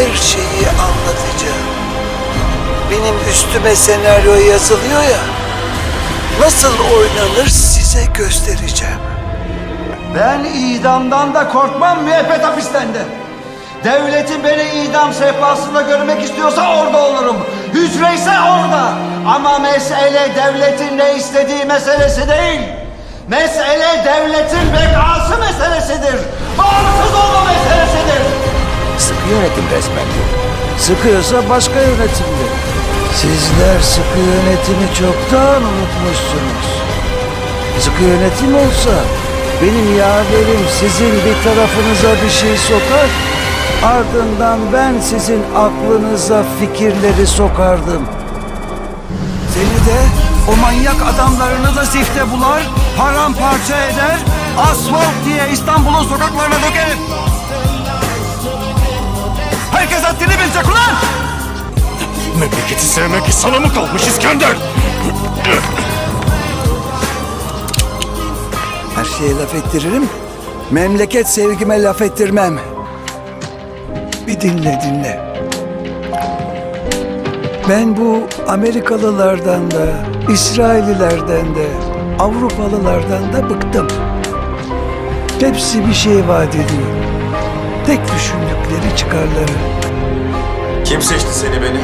şeyi anlatacağım. Benim üstüme senaryo yazılıyor ya. Nasıl oynanır size göstereceğim. Ben idamdan da korkmam müebbet hapisten de. Devletin beni idam sehpasında görmek istiyorsa orada olurum. Hücreyse orada. Ama mesele devletin ne istediği meselesi değil. Mesele devletin bekası meselesidir. Bağımsız olma meselesidir. Yönetim resmen. Sıkıyorsa başka yönetimdir. Sizler sıkı yönetimi çoktan unutmuşsunuz. Sıkı yönetim olsa benim yaverim sizin bir tarafınıza bir şey sokar. Ardından ben sizin aklınıza fikirleri sokardım. Seni de o manyak adamlarını da zifte bular, paramparça eder, asfalt diye İstanbul'un sokaklarına dökerim. Bilecek ulan! Memleketi sevmek sana mı kalmış İskender? Her şeye laf ettiririm, memleket sevgime laf ettirmem. Bir dinle dinle. Ben bu Amerikalılardan da, İsraillilerden de, Avrupalılardan da bıktım. Hepsi bir şey vaat ediyor. Tek düşündükleri çıkarları. Kim seçti seni beni?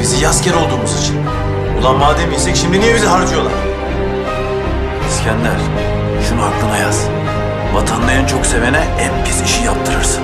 Bizi yasker olduğumuz için. Ulan madem iyiysek şimdi niye bizi harcıyorlar? İskender, şunu aklına yaz. Vatanını en çok sevene en pis işi yaptırırsın.